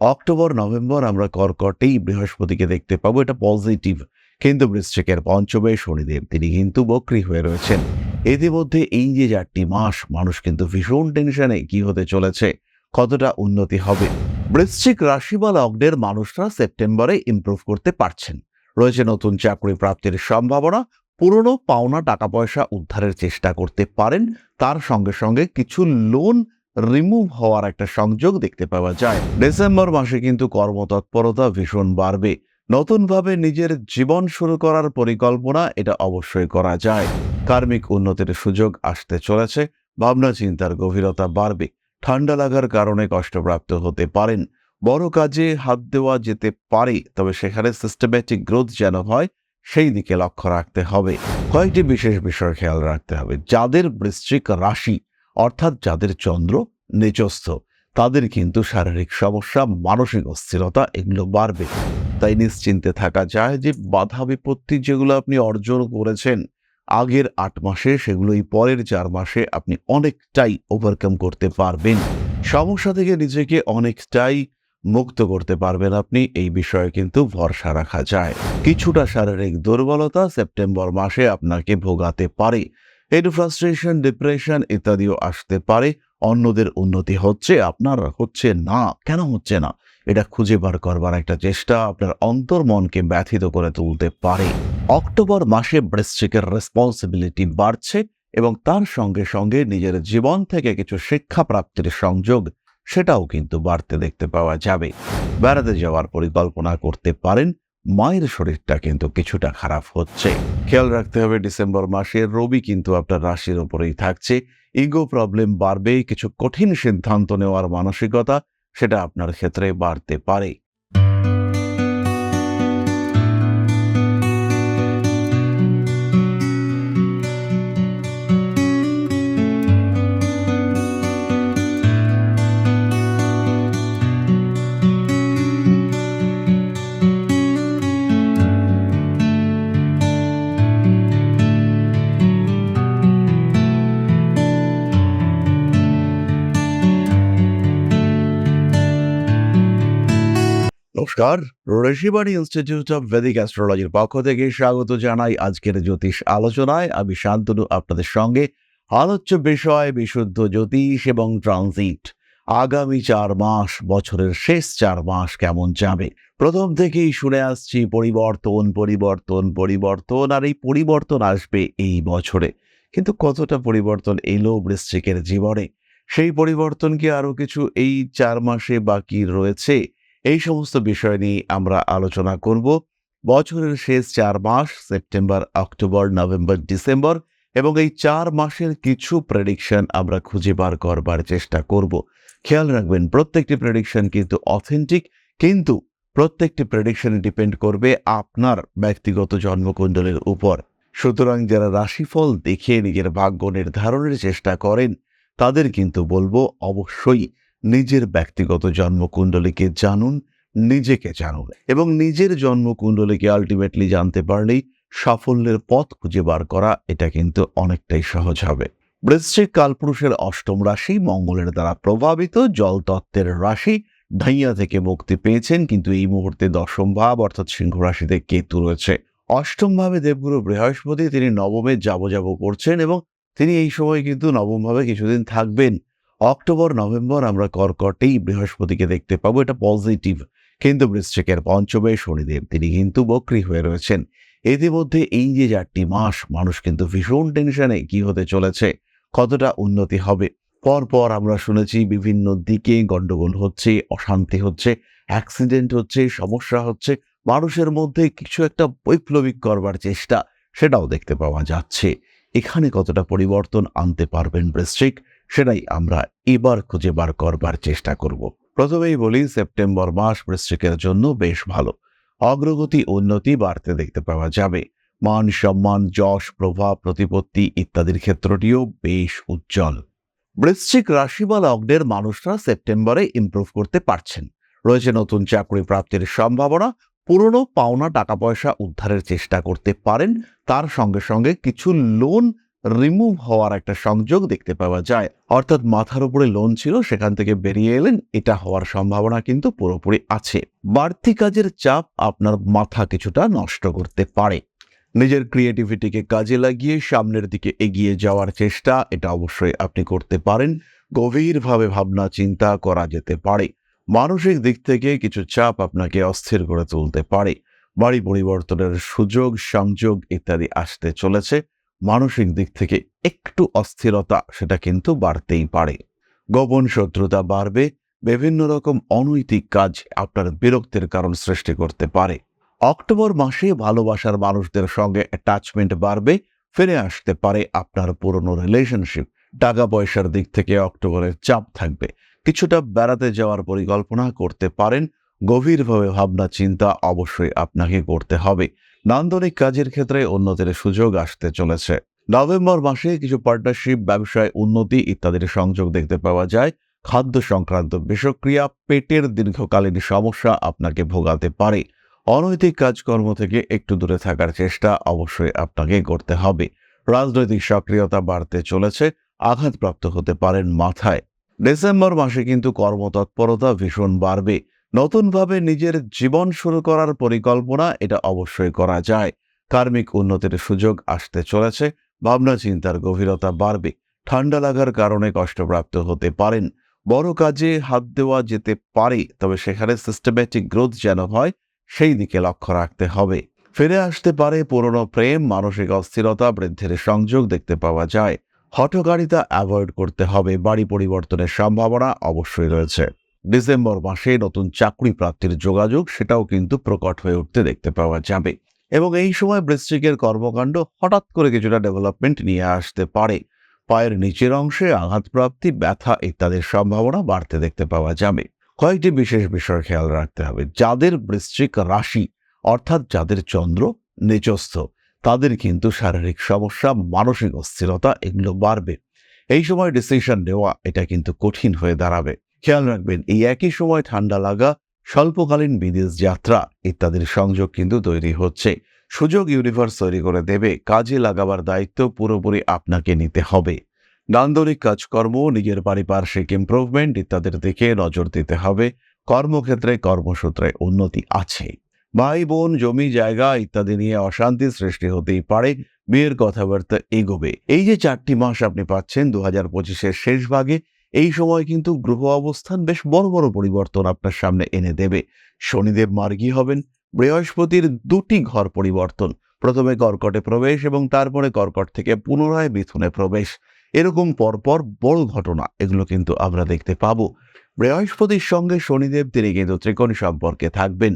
October, November আমরা কর্কটেই বৃহস্পতিকে দেখতে পাবো। এটা পজিটিভ কিন্তু বৃশ্চিকের পঞ্চমে শনিদেব, তিনি কিন্তু বক্রী হয়ে রয়েছেন। ইতিমধ্যে এই যে চারটি মাস, মানুষ কিন্তু ভীষণ টেনশনে কি হতে চলেছে, কতটা উন্নতি হবে? বৃশ্চিক রাশি বা লগ্নের মানুষরা সেপ্টেম্বরে ইমপ্রুভ করতে পারছেন। রয়েছে নতুন চাকরি প্রাপ্তির সম্ভাবনা, পুরনো পাওনা টাকা পয়সা উদ্ধারের চেষ্টা করতে পারেন। তার সঙ্গে সঙ্গে কিছু লোন রিমুভ হওয়ার একটা সংযোগ দেখতে পাওয়া যায়। ডিসেম্বর মাসে কিন্তু কর্মতৎপরতা ভীষণ বাড়বে। নতুনভাবে নিজের জীবন শুরু করার পরিকল্পনা এটা অবশ্যই করা যায়। কার্মিক উন্নতির সুযোগ আসতে চলেছে, ভাবনা চিন্তার গভীরতা বাড়বে, ঠান্ডা লাগার কারণে কষ্টপ্রাপ্ত হতে পারেন। বড় কাজে হাত দেওয়া যেতে পারে, তবে সেখানে সিস্টেম্যাটিক গ্রোথ যেন হয়, সেই দিকে লক্ষ্য রাখতে হবে। কয়েকটি বিশেষ বিষয় খেয়াল রাখতে হবে, যাদের বৃশ্চিক রাশি অর্থাৎ যাদের চন্দ্র নিচস্থ তাদের কিন্তু শারীরিক সমস্যা, মানসিক অস্থিরতা এগুলো বাড়বে। তাই নিশ্চিন্তে থাকা যায় যে বাধা বিপত্তি যেগুলো আপনি অর্জন করেছেন, আগের আট মাসে সেগুলো এই পরের চার মাসে আপনি অনেকটাই ওভারকাম করতে পারবেন। সমস্যা থেকে নিজেকে অনেকটাই মুক্ত করতে পারবেন আপনি, এই বিষয়ে কিন্তু ভরসা রাখা যায়। কিছুটা শারীরিক দুর্বলতা সেপ্টেম্বর মাসে আপনাকে ভোগাতে পারে। একটু ফ্রাস্ট্রেশন ডিপ্রেশন ইত্যাদিও আসতে পারে। অন্যদের উন্নতি হচ্ছে, আপনার হচ্ছে না, কেন হচ্ছে না? এটা খুঁজে বার করবার একটা চেষ্টা আপনার অন্তর্মনকে ব্যথিত করে তুলতে পারে। অক্টোবর মাসে বৃশ্চিকের রেসপন্সিবিলিটি বাড়ছে এবং তার সঙ্গে সঙ্গে নিজের জীবন থেকে কিছু শিক্ষা প্রাপ্তির সংযোগ সেটাও কিন্তু বাড়তে দেখতে পাওয়া যাবে। বেড়াতে যাওয়ার পরিকল্পনা করতে পারেন মায়ের শরীরটা কিন্তু কিছুটা খারাপ হচ্ছে। খেয়াল রাখতে হবে, ডিসেম্বর মাসের রবি কিন্তু আপনার রাশির ওপরেই থাকছে। ইগো প্রবলেম বাড়বে, কিছু কঠিন সিদ্ধান্ত নেওয়ার মানসিকতা সেটা আপনার ক্ষেত্রে বাড়তে পারে। নমস্কার। ঋষিবাণী ইনস্টিটিউট অফ ভেদিক অ্যাস্ট্রোলজির পক্ষ থেকে স্বাগত জানাই আজকের জ্যোতিষ আলোচনায়। আমি শান্তনু, আপনাদের সঙ্গে আলোচ্য বিষয় বিশুদ্ধ জ্যোতিষ এবং ট্রানজিট আগামী চার মাস, বছরের শেষ চার মাস কেমন যাবে? প্রথম থেকেই শুনে আসছি পরিবর্তন পরিবর্তন পরিবর্তন, আর এই পরিবর্তন আসবে এই বছরে। কিন্তু কতটা পরিবর্তন এলো বৃশ্চিকের জীবনে? সেই পরিবর্তন কি আরও কিছু এই চার মাসে বাকি রয়েছে? এই সমস্ত বিষয় নিয়ে আমরা আলোচনা করব বছরের শেষ চার মাস, সেপ্টেম্বর, অক্টোবর, নভেম্বর, ডিসেম্বর এবং এই চার মাসের কিছু প্রেডিকশন আমরা খুঁজে বার করবার চেষ্টা করব। খেয়াল রাখবেন, প্রত্যেকটি প্রেডিকশন কিন্তু অথেন্টিক কিন্তু প্রত্যেকটি প্রেডিকশন ডিপেন্ড করবে আপনার ব্যক্তিগত জন্মকুণ্ডলের উপর। সুতরাং যারা রাশিফল দেখে নিজের ভাগ্য নির্ধারণের চেষ্টা করেন, তাদের কিন্তু বলব অবশ্যই নিজের ব্যক্তিগত জন্মকুণ্ডলীকে জানুন, নিজেকে জানুন এবং নিজের জন্মকুণ্ডলীকে আলটিমেটলি জানতে পারলেই সাফল্যের পথ খুঁজে বার করা এটা কিন্তু অনেকটাই সহজ হবে। বৃশ্চিক কালপুরুষের অষ্টম রাশি মঙ্গলের দ্বারা প্রভাবিত, জল তত্ত্বের রাশি ঢাইয়া থেকে মুক্তি পেয়েছেন কিন্তু এই মুহূর্তে দশম ভাব অর্থাৎ সিংহ রাশিতে কেতু রয়েছে। অষ্টম ভাবে দেবগুরু বৃহস্পতি তিনি নবমে যাব যাব করছেন এবং তিনি এই সময় কিন্তু নবম ভাবে কিছুদিন থাকবেন। অক্টোবর, নভেম্বর আমরা কর্কটেই বৃহস্পতিকে দেখতে পাবো। এটা পজিটিভ কিন্তু বৃশ্চিকের পঞ্চমে শনিদেব, তিনি কিন্তু বক্রী হয়ে রয়েছেন। ইতিমধ্যে এই যে চারটি মাস, মানুষ কিন্তু ভীষণ টেনশনে কি হতে চলেছে, কতটা উন্নতি হবে? পরপর আমরা শুনেছি বিভিন্ন দিকে গন্ডগোল হচ্ছে, অশান্তি হচ্ছে অ্যাক্সিডেন্ট হচ্ছে, সমস্যা হচ্ছে। মানুষের মধ্যে কিছু একটা বৈপ্লবিক করবার চেষ্টা, সেটাও দেখতে পাওয়া যাচ্ছে। এখানে কতটা পরিবর্তন আনতে পারবেন বৃশ্চিক? সেটাই আমরা এবার খুঁজে বার করবার চেষ্টা করব। প্রথমেই বলি, সেপ্টেম্বর মাস বৃশ্চিকের জন্য বেশ ভালো। অগ্রগতি, উন্নতি বাড়তে দেখতে পাওয়া যাবে। মান সম্মান, যশ, প্রভাব, প্রতিপত্তি ইত্যাদির ক্ষেত্রটিও বেশ উজ্জ্বল। বৃশ্চিক রাশি বা লগ্নের মানুষরা সেপ্টেম্বরে ইমপ্রুভ করতে পারছেন। রয়েছে নতুন চাকরি প্রাপ্তির সম্ভাবনা, পুরনো পাওনা টাকা পয়সা উদ্ধারের চেষ্টা করতে পারেন। তার সঙ্গে সঙ্গে কিছু লোন রিমুভ হওয়ার একটা সংযোগ দেখতে পাওয়া যায়। অর্থাৎ মাথার উপরে লোন ছিল, সেখান থেকে বেরিয়ে এলেন, এটা হওয়ার সম্ভাবনা কিন্তু পুরোপুরি আছে। বাড়তি কাজের চাপ আপনার মাথা কিছুটা নষ্ট করতে পারে। নিজের ক্রিয়েটিভিটিকে কাজে লাগিয়ে সামনের দিকে এগিয়ে যাওয়ার চেষ্টা, এটা অবশ্যই আপনি করতে পারেন। গভীরভাবে ভাবনা, চিন্তা করা যেতে পারে। মানসিক দিক থেকে কিছু চাপ আপনাকে অস্থির করে তুলতে পারে। বাড়ি পরিবর্তনের সুযোগ, সংযোগ ইত্যাদি আসতে চলেছে। মানসিক দিক থেকে একটু অস্থিরতা সেটা কিন্তু বাড়তেই পারে। গোপন শত্রুতা বাড়বে, বিভিন্ন রকম অনৈতিক কাজ আপনার বিরক্তির কারণ সৃষ্টি করতে পারে। অক্টোবর মাসে ভালোবাসার মানুষদের সঙ্গে অ্যাটাচমেন্ট বাড়বে, ফিরে আসতে পারে আপনার পুরনো রিলেশনশিপ টাকা পয়সার দিক থেকে অক্টোবরের চাপ থাকবে। কিছুটা বেড়াতে যাওয়ার পরিকল্পনা করতে পারেন, গভীরভাবে ভাবনা চিন্তা অবশ্যই আপনাকে করতে হবে। নান্দনিক কাজের ক্ষেত্রে উন্নতির সুযোগ আসতে চলেছে। নভেম্বর মাসে কিছু পার্টনারশিপ ব্যবসায় উন্নতি ইত্যাদির সংযোগ দেখতে পাওয়া যায়। খাদ্য সংক্রান্ত বিষক্রিয়া, পেটের দীর্ঘকালীন সমস্যা আপনাকে ভোগাতে পারে। অনৈতিক কাজকর্ম থেকে একটু দূরে থাকার চেষ্টা অবশ্যই আপনাকে করতে হবে। রাজনৈতিক সক্রিয়তা বাড়তে চলেছে, আঘাতপ্রাপ্ত হতে পারেন মাথায়। ডিসেম্বর মাসে কিন্তু কর্মতৎপরতা ভীষণ বাড়বে। নতুনভাবে নিজের জীবন শুরু করার পরিকল্পনা এটা অবশ্যই করা যায়। কার্মিক উন্নতির সুযোগ আসতে চলেছে, ভাবনা চিন্তার গভীরতা বাড়বে, ঠান্ডা লাগার কারণে কষ্টপ্রাপ্ত হতে পারেন। বড় কাজে হাত দেওয়া যেতে পারে, তবে সেখানে সিস্টেম্যাটিক গ্রোথ যেন হয়, সেই দিকে লক্ষ্য রাখতে হবে। ফিরে আসতে পারে পুরনো প্রেম, মানসিক অস্থিরতা, বৃদ্ধির সংযোগ দেখতে পাওয়া যায়। হঠকারিতা অ্যাভয়েড করতে হবে, বাড়ি পরিবর্তনের সম্ভাবনা অবশ্যই রয়েছে। ডিসেম্বর মাসে নতুন চাকরি প্রাপ্তির যোগাযোগ, সেটাও কিন্তু প্রকট হয়ে উঠতে দেখতে পাওয়া যাবে। এবং এই সময় বৃশ্চিকের কর্মকাণ্ড হঠাৎ করে কিছুটা ডেভেলপমেন্ট নিয়ে আসতে পারে। পায়ের নিচের অংশে আঘাতপ্রাপ্তি, ব্যথা ইত্যাদির সম্ভাবনা বাড়তে দেখতে পাওয়া যাবে। কয়েকটি বিশেষ বিষয় খেয়াল রাখতে হবে। যাদের বৃশ্চিক রাশি, অর্থাৎ যাদের চন্দ্র নিচস্থ, তাদের কিন্তু শারীরিক সমস্যা, মানসিক অস্থিরতা এগুলো বাড়বে। এই সময় ডিসিশন নেওয়া, এটা কিন্তু কঠিন হয়ে দাঁড়াবে। খেয়াল রাখবেন, এই একই সময় ঠান্ডা লাগা, স্বল্পকালীন বিদেশ যাত্রা ইত্যাদির সংযোগ কিন্তু তৈরি হচ্ছে। সুযোগ ইউনিভার্স তৈরি করে দেবে, কাজে লাগাবার দায়িত্ব পুরোপুরি আপনাকে নিতে হবে। নান্দনিক কাজকর্ম, নিজের পারিপার্শ্বিক ইমপ্রুভমেন্ট ইত্যাদির দিকে নজর দিতে হবে। কর্মক্ষেত্রে কর্মসূত্রে উন্নতি আছে। ভাই, বোন, জমি, জায়গা ইত্যাদি নিয়ে অশান্তি সৃষ্টি হতেই পারে, বিয়ের কথাবার্তা এগোবে। এই যে চারটি মাস আপনি পাচ্ছেন দু হাজার পঁচিশের শেষ ভাগে এই সময় কিন্তু গ্রহ অবস্থান বেশ বড় বড় পরিবর্তন আপনার সামনে এনে দেবে। শনিদেব মার্গী হবেন, বৃহস্পতির দুটি ঘর পরিবর্তন। প্রথমে কর্কটে প্রবেশ এবং তারপরে কর্কট থেকে পুনরায় মিথুনে প্রবেশ। এরকম পরপর বড় ঘটনা, এগুলো কিন্তু আমরা দেখতে পাবো। বৃহস্পতির সঙ্গে শনিদেব, তিনি কিন্তু ত্রিকোণ সম্পর্কে থাকবেন।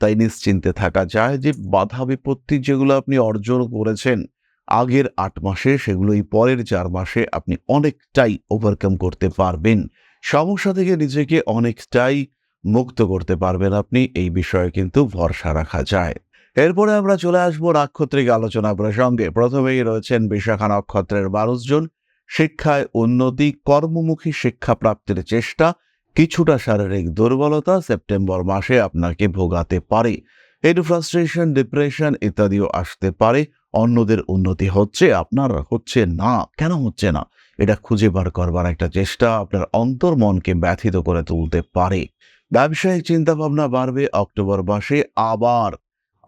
তাই নিশ্চিন্তে থাকা যায় যে বাধা বিপত্তি যেগুলো আপনি অর্জন করেছেন আগের আট মাসে সেগুলো এই পরের চার মাসে আপনি অনেকটাই ওভারকাম করতে পারবেন। সমস্যা থেকে নিজেকে অনেকটাই মুক্ত করতে পারবেন আপনি, এই বিষয়ে কিন্তু ভরসা রাখা যায়। এরপরে আমরা চলে আসব নাক্ষত্রিক আলোচনা প্রসঙ্গে। প্রথমেই রয়েছেন বিশাখা নক্ষত্রের মানুষজন শিক্ষায় উন্নতি, কর্মমুখী শিক্ষা প্রাপ্তির চেষ্টা, কিছুটা শারীরিক দুর্বলতা সেপ্টেম্বর মাসে আপনাকে ভোগাতে পারে। একটু ফ্রাস্ট্রেশন ডিপ্রেশন ইত্যাদিও আসতে পারে। অন্যদের উন্নতি হচ্ছে, আপনার হচ্ছে না। কেন হচ্ছে না? এটা খুঁজে বার করবার একটা চেষ্টা আপনার অন্তর মনকে ব্যথিত করে তুলতে পারে। ব্যবসায়িক চিন্তাভাবনা বাড়বে অক্টোবর মাসে, আবার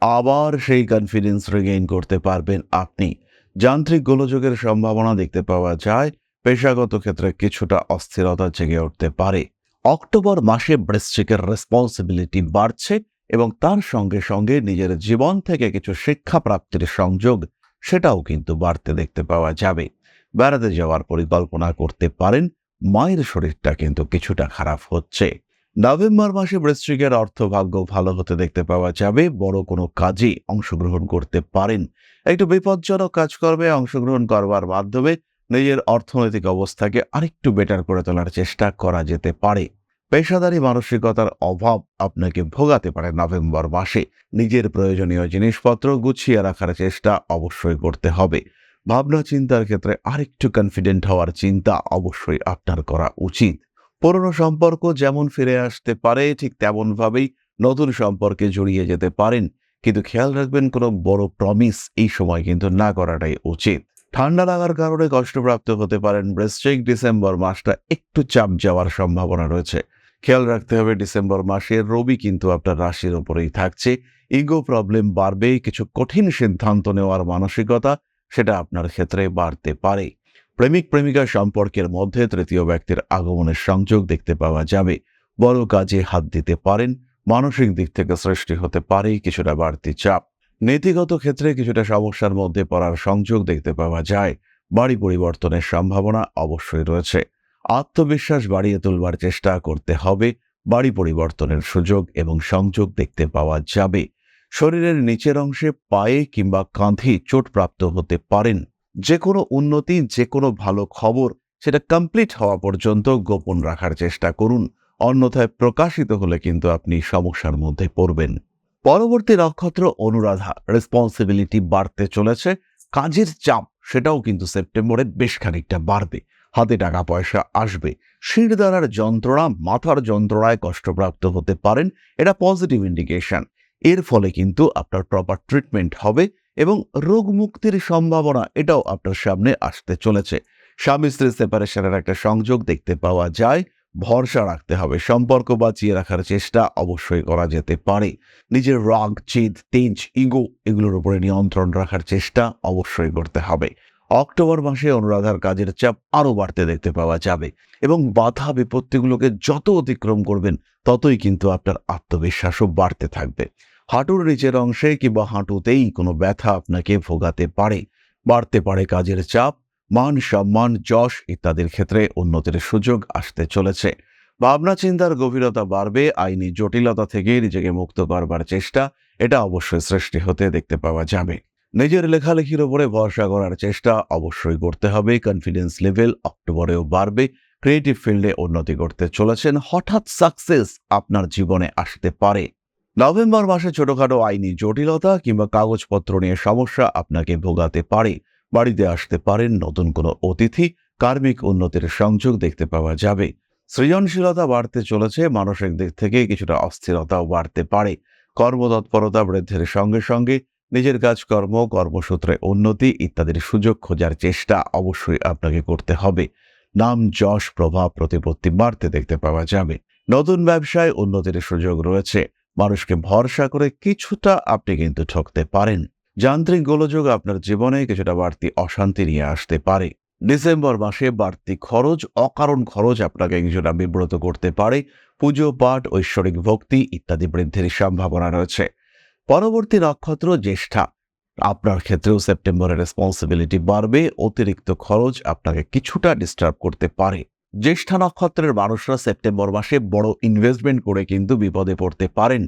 আবার সেই কনফিডেন্স রিগেইন করতে পারবেন আপনি। যান্ত্রিক গোলযোগের সম্ভাবনা দেখতে পাওয়া যায়, পেশাগত ক্ষেত্রে কিছুটা অস্থিরতা জেগে উঠতে পারে। অক্টোবর মাসে বৃশ্চিকের রেসপন্সিবিলিটি বাড়ছে এবং তার সঙ্গে সঙ্গে নিজের জীবন থেকে কিছু শিক্ষা প্রাপ্তির সংযোগ সেটাও কিন্তু বাড়তে দেখতে পাওয়া যাবে। বেড়াতে যাওয়ার পরিকল্পনা করতে পারেন, মায়ের শরীরটা কিন্তু কিছুটা খারাপ হচ্ছে। নভেম্বর মাসে বৃশ্চিকের অর্থভাগ্য ভালো হতে দেখতে পাওয়া যাবে, বড় কোনো কাজে অংশগ্রহণ করতে পারেন। একটু বিপজ্জনক কাজকর্মে অংশগ্রহণ করবার মাধ্যমে নিজের অর্থনৈতিক অবস্থাকে আরেকটু বেটার করে তোলার চেষ্টা করা যেতে পারে। পেশাদারি মানসিকতার অভাব আপনাকে ভোগাতে পারে নভেম্বর মাসে। নিজের প্রয়োজনীয় জিনিসপত্র গুছিয়ে রাখার চেষ্টা অবশ্যই করতে হবে। ভাবনা চিন্তার ক্ষেত্রে আরেকটু কনফিডেন্ট হওয়ার চিন্তা অবশ্যই আপনার করা উচিত। পুরনো সম্পর্ক যেমন ফিরে আসতে পারে, ঠিক তেমনভাবেই নতুন সম্পর্কে জড়িয়ে যেতে পারেন। কিন্তু খেয়াল রাখবেন, কোনো বড় প্রমিস এই সময় কিন্তু না করাটাই উচিত। ঠান্ডা লাগার কারণে কষ্টপ্রাপ্ত হতে পারেন। বৃশ্চিক ডিসেম্বর মাসটা একটু চাপ যাওয়ার সম্ভাবনা রয়েছে। খেয়াল রাখতে হবে ডিসেম্বর মাসে রবি কিন্তু আপনার রাশির ওপরেই থাকছে। ইগো প্রবলেম বাড়বে কিছু কঠিন সিদ্ধান্ত নেওয়ার মানসিকতা সেটা আপনার ক্ষেত্রে বাড়তে পারে। প্রেমিক প্রেমিকা সম্পর্কের মধ্যে তৃতীয় ব্যক্তির আগমনের সংযোগ দেখতে পাওয়া যাবে। বড় কাজে হাত দিতে পারেন, মানসিক দিক থেকে সৃষ্টি হতে পারে কিছুটা বাড়তি চাপ। নীতিগত ক্ষেত্রে কিছুটা সমস্যার মধ্যে পড়ার সংযোগ দেখতে পাওয়া যায়। বাড়ি পরিবর্তনের সম্ভাবনা অবশ্যই রয়েছে। আত্মবিশ্বাস বাড়িয়ে তুলবার চেষ্টা করতে হবে, বাড়ি পরিবর্তনের সুযোগ এবং সংযোগ দেখতে পাওয়া যাবে। শরীরের নিচের অংশে পায়ে কিংবা কাঁধে চোটপ্রাপ্ত হতে পারেন। যে কোনো উন্নতি যে কোনো ভালো খবর, সেটা কমপ্লিট হওয়া পর্যন্ত গোপন রাখার চেষ্টা করুন। অন্যথায় প্রকাশিত হলে কিন্তু আপনি সমস্যার মধ্যে পড়বেন। পরবর্তী নক্ষত্র অনুরাধা রেসপন্সিবিলিটি বাড়তে চলেছে। কাজের চাপ, সেটাও কিন্তু সেপ্টেম্বরে বেশ খানিকটা বাড়বে। হাতে টাকা পয়সা আসবে। শির দ্বারার যন্ত্রণা মাথার যন্ত্রণায় কষ্টপ্রাপ্ত হতে পারেন, এটা পজিটিভ ইন্ডিকেশন এর ফলে কিন্তু আপনার প্রপার ট্রিটমেন্ট হবে এবং রোগ মুক্তির সম্ভাবনা এটাও আপনার সামনে আসতে চলেছে। স্বামী স্ত্রী সেপারেশনের একটা সংযোগ দেখতে পাওয়া যায়। ভরসা রাখতে হবে, সম্পর্ক বাঁচিয়ে রাখার চেষ্টা অবশ্যই করা যেতে পারে। নিজের রাগ, চিদ, তেজ, ইগো এগুলোর উপরে নিয়ন্ত্রণ রাখার চেষ্টা অবশ্যই করতে হবে। অক্টোবর মাসে অনুরাধার কাজের চাপ আরও বাড়তে দেখতে পাওয়া যাবে এবং বাধা বিপত্তিগুলোকে যত অতিক্রম করবেন ততই কিন্তু আপনার আত্মবিশ্বাসও বাড়তে থাকবে। হাঁটুর নিচের অংশে কিংবা হাঁটুতেই কোনো ব্যথা আপনাকে ভোগাতে পারে। বাড়তে পারে কাজের চাপ, মান সম্মান, যশ ইত্যাদির ক্ষেত্রে উন্নতির সুযোগ আসতে চলেছে। ভাবনা চিন্তার গভীরতা বাড়বে, আইনি জটিলতা থেকে নিজেকে মুক্ত করবার চেষ্টা, এটা অবশ্যই সৃষ্টি হতে দেখতে পাওয়া যাবে। নিজের লেখালেখির উপরে ভরসা করার চেষ্টা অবশ্যই করতে হবে। কনফিডেন্স লেভেল অক্টোবরেও বাড়বে। ক্রিয়েটিভ ফিল্ডে উন্নতি করতে চলেছেন। হঠাৎ সাকসেস আপনার জীবনে আসতে পারে। নভেম্বর মাসে ছোটখাটো আইনি জটিলতা কিংবা কাগজপত্র নিয়ে সমস্যা আপনাকে ভোগাতে পারে। বাড়িতে আসতে পারেন নতুন কোনো অতিথি। কার্মিক উন্নতির সংযোগ দেখতে পাওয়া যাবে। সৃজনশীলতা বাড়তে চলেছে। মানসিক দিক থেকে কিছুটা অস্থিরতাও বাড়তে পারে। কর্মতৎপরতা বৃদ্ধির সঙ্গে সঙ্গে নিজের কাজকর্ম, কর্মসূত্রে উন্নতি ইত্যাদির সুযোগ খোঁজার চেষ্টা অবশ্যই আপনাকে করতে হবে। নাম যশ, প্রভাব, প্রতিপত্তি বাড়তে দেখতে পাওয়া যাবে। নতুন ব্যবসায় উন্নতির সুযোগ রয়েছে। মানুষকে ভরসা করে কিছুটা আপনি কিন্তু ঠকতে পারেন। যান্ত্রিক গোলযোগ আপনার জীবনে কিছুটা বাড়তি অশান্তি নিয়ে আসতে পারে। ডিসেম্বর মাসে বাড়তি খরচ, অকারণ খরচ আপনাকে কিছুটা বিব্রত করতে পারে। পুজো, পাঠ, ঐশ্বরিক ভক্তি ইত্যাদি বৃদ্ধির সম্ভাবনা রয়েছে। পরবর্তী নক্ষত্র জ্যেষ্ঠা। আপনার ক্ষেত্রেও সেপ্টেম্বরের রেসপন্সিবিলিটি বাড়বে, অতিরিক্ত খরচ আপনাকে কিছুটা ডিস্টার্ব করতে পারে। জ্যেষ্ঠা নক্ষত্রের মানুষরা সেপ্টেম্বর মাসে বড় ইনভেস্টমেন্ট করে কিন্তু বিপদে পড়তে পারেন।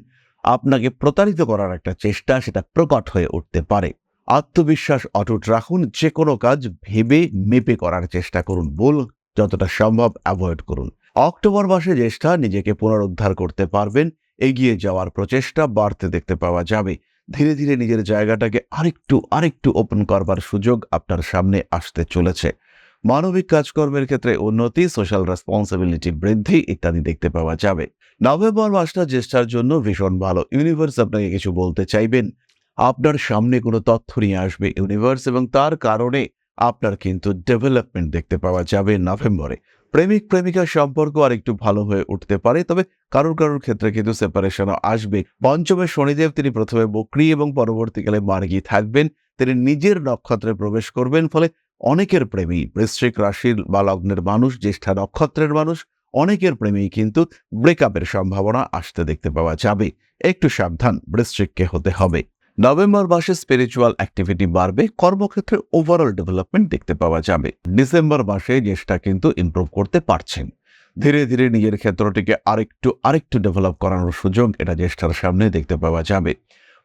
আপনাকে প্রতারিত করার একটা চেষ্টা সেটা প্রকট হয়ে উঠতে পারে। আত্মবিশ্বাস অটুট রাখুন যে কোনো কাজ ভেবে মেপে করার চেষ্টা করুন, ভুল যতটা সম্ভব অ্যাভয়েড করুন। অক্টোবর মাসে জ্যেষ্ঠা নিজেকে পুনরুদ্ধার করতে পারবেন এগিয়ে যাওয়ার প্রচেষ্টা বাড়তে দেখতে পাওয়া যাবে। ধীরে ধীরে নিজের জায়গাটাকে আরেকটু আরেকটু ওপেন করবার সুযোগ আপনার সামনে আসতে চলেছে। মানবিক কাজকর্মের ক্ষেত্রে উন্নতি সোশ্যাল রেসপন্সিবিলিটি বৃদ্ধি ইত্যাদি দেখতে পাওয়া যাবে। নভেম্বর মাসটা জ্যেষ্ঠার জন্য ভীষণ ভালো। ইউনিভার্স আপনাকে কিছু বলতে চাইবেন। আপনার সামনে কোনো তথ্য নিয়ে আসবে ইউনিভার্স এবং তার কারণে আপনার কিন্তু ডেভেলপমেন্ট দেখতে পাওয়া যাবে নভেম্বরে। প্রেমিক প্রেমিকার সম্পর্ক আর একটু ভালো হয়ে উঠতে পারে, তবে কারোর কারোর ক্ষেত্রে কিন্তু সেপারেশনও আসবে। পঞ্চমে শনিদেব, তিনি প্রথমে বকরি এবং পরবর্তীকালে মার্গী থাকবেন। তিনি নিজের নক্ষত্রে প্রবেশ করবেন, ফলে অনেকের প্রেমী বৃশ্চিক রাশির বা লগ্নের মানুষ, জ্যেষ্ঠা নক্ষত্রের মানুষ, অনেকের প্রেমেই কিন্তু ব্রেকআপের সম্ভাবনা আসতে দেখতে পাওয়া যাবে। একটু সাবধান, বৃশ্চিককে হতে হবে। নভেম্বর মাসে স্পিরিচুয়াল অ্যাক্টিভিটি বাড়বে, কর্মক্ষেত্রে ওভারঅল ডেভেলপমেন্ট দেখতে পাওয়া যাবে। ডিসেম্বর মাসে জ্যেষ্ঠা কিন্তু ইমপ্রুভ করতে পারছেন। ধীরে ধীরে নিজের ক্ষেত্রটিকে আরেকটু আরেকটু ডেভেলপ করানোর সুযোগ এটা জ্যেষ্ঠার সামনে দেখতে পাওয়া যাবে।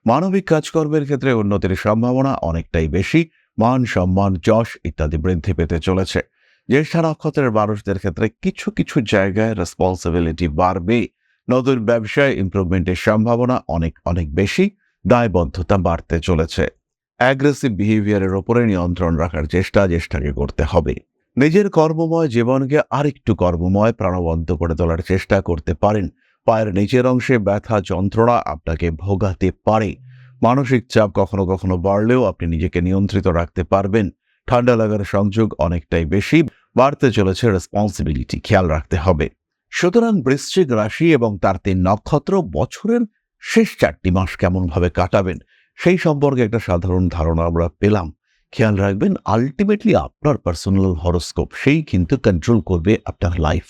মানবিক কাজকর্মের ক্ষেত্রে উন্নতির সম্ভাবনা অনেকটাই বেশি। মান সম্মান, যশ ইত্যাদি বৃদ্ধি পেতে চলেছে। জ্যেষ্ঠা নক্ষত্রের মানুষদের ক্ষেত্রে কিছু কিছু জায়গায় রেসপন্সিবিলিটি বাড়বে। নতুন ব্যবসায় ইমপ্রুভমেন্টের সম্ভাবনা অনেক অনেক বেশি। দায়বদ্ধতা বাড়তে চলেছে। অ্যাগ্রেসিভ বিহেভিয়ারের ওপরে নিয়ন্ত্রণ রাখার চেষ্টা জ্যেষ্ঠাকে করতে হবে। নিজের কর্মময় জীবনকে আরেকটু কর্মময়, প্রাণবন্ত করে তোলার চেষ্টা করতে পারেন। পায়ের নিচের অংশে ব্যথা, যন্ত্রণা আপনাকে ভোগাতে পারে। মানসিক চাপ কখনো কখনো বাড়লেও আপনি নিজেকে নিয়ন্ত্রিত রাখতে পারবেন। ঠান্ডা লাগার সংযোগ অনেকটাই বেশি। বাড়তে চলেছে রেসপন্সিবিলিটি খেয়াল রাখতে হবে। সুতরাং বৃশ্চিক রাশি এবং তার তিন নক্ষত্র বছরের শেষ চারটি মাস কেমনভাবে কাটাবেন, সেই সম্পর্কে একটা সাধারণ ধারণা আমরা পেলাম। খেয়াল রাখবেন আলটিমেটলি আপনার পার্সোনাল হরোস্কোপ সেই কিন্তু কন্ট্রোল করবে আপনার লাইফ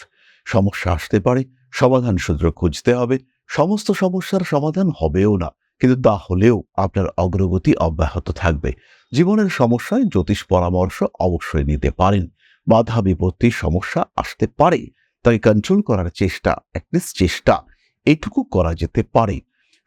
সমস্যা আসতে পারে, সমাধান সূত্র খুঁজতে হবে, সমস্ত সমস্যার সমাধান হবেও না, কিন্তু তা হলেও আপনার অগ্রগতি অব্যাহত থাকবে। জীবনের সমস্যায় জ্যোতিষ পরামর্শ অবশ্যই নিতে পারেন, বাধা বিপত্তির সমস্যা আসতে পারে, তাই কন্ট্রোল করার চেষ্টা অ্যাটলিস্ট চেষ্টা, এটুকু করা যেতে পারে।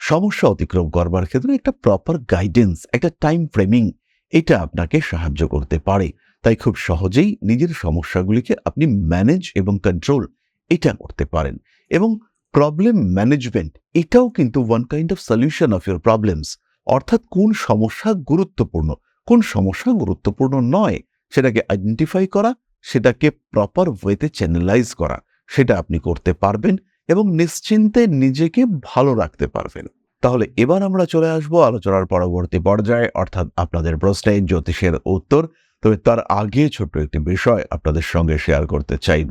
সমস্যা অতিক্রম করবার ক্ষেত্রে একটা প্রপার গাইডেন্স একটা টাইম ফ্রেমিং এটা আপনাকে সাহায্য করতে পারে। তাই খুব সহজেই নিজের সমস্যাগুলিকে আপনি ম্যানেজ এবং কন্ট্রোল এটা করতে পারেন। এবং প্রবলেম ম্যানেজমেন্ট এটাও কিন্তু one kind of solution of your problems অর্থাৎ কোন সমস্যা গুরুত্বপূর্ণ? কোন সমস্যা গুরুত্বপূর্ণ নয়? সেটাকে আইডেন্টিফাই করা, সেটাকে প্রপার ওয়েতে চ্যানেলাইজ করা, সেটা আপনি করতে পারবেন। এবং নিশ্চিন্তে নিজেকে ভালো রাখতে পারবেন। তাহলে এবার আমরা চলে আসব আলোচনার পরবর্তী পর্যায়ে, অর্থাৎ আপনাদের প্রশ্নে জ্যোতিষের উত্তর। তবে তার আগে ছোট্ট একটি বিষয় আপনাদের সঙ্গে শেয়ার করতে চাইব।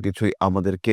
কিছুই আমাদেরকে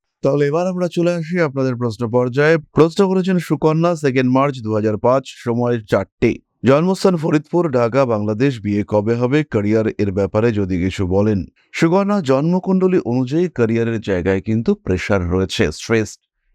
তাহলে এবার আমরা চলে আসি আপনাদের প্রশ্ন পর্যায়ে। প্রশ্ন করেছেন সুকন্যা সেকেন্ড মার্চ দু সময় চারটে। জন্মস্থান ফরিদপুর, ঢাকা, বাংলাদেশ। বিয়ে কবে হবে? ক্যারিয়ার এর ব্যাপারে যদি কিছু বলেন। সুকন্যা, জন্মকুণ্ডলী অনুযায়ী ক্যারিয়ারের জায়গায় কিন্তু প্রেশার রয়েছে স্ট্রেস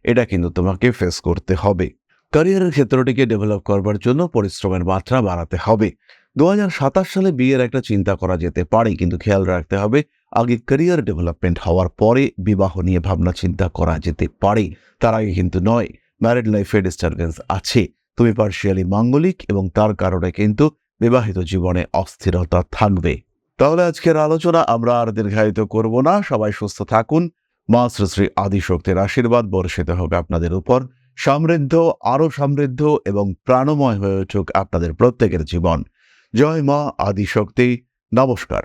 এটা কিন্তু তোমাকে ফেস করতে হবে। ক্যারিয়ারের ক্ষেত্রটিকে ডেভেলপ করবার জন্য পরিশ্রমের মাত্রা বাড়াতে হবে। দু হাজার সাতাশ সালে বিয়ের একটা চিন্তা করা যেতে পারে, কিন্তু খেয়াল রাখতে হবে আগে ক্যারিয়ার ডেভেলপমেন্ট হওয়ার পরে বিবাহ নিয়ে ভাবনা চিন্তা করা যেতে পারে। তার আগে কিন্তু নয় ম্যারিড লাইফে ডিস্টারবেন্স আছে। তুমি পার্শিয়ালি মাঙ্গলিক এবং তার কারণে কিন্তু বিবাহিত জীবনে অস্থিরতা থাকবে। তাহলে আজকের আলোচনা আমরা আর দীর্ঘায়িত করব না। সবাই সুস্থ থাকুন। মা শ্রী শ্রী আদিশক্তির আশীর্বাদ বর্ষিত হবে আপনাদের উপর। সমৃদ্ধ, আরও সমৃদ্ধ এবং প্রাণময় হয়ে উঠুক আপনাদের প্রত্যেকের জীবন। জয় মা আদিশক্তি। নমস্কার।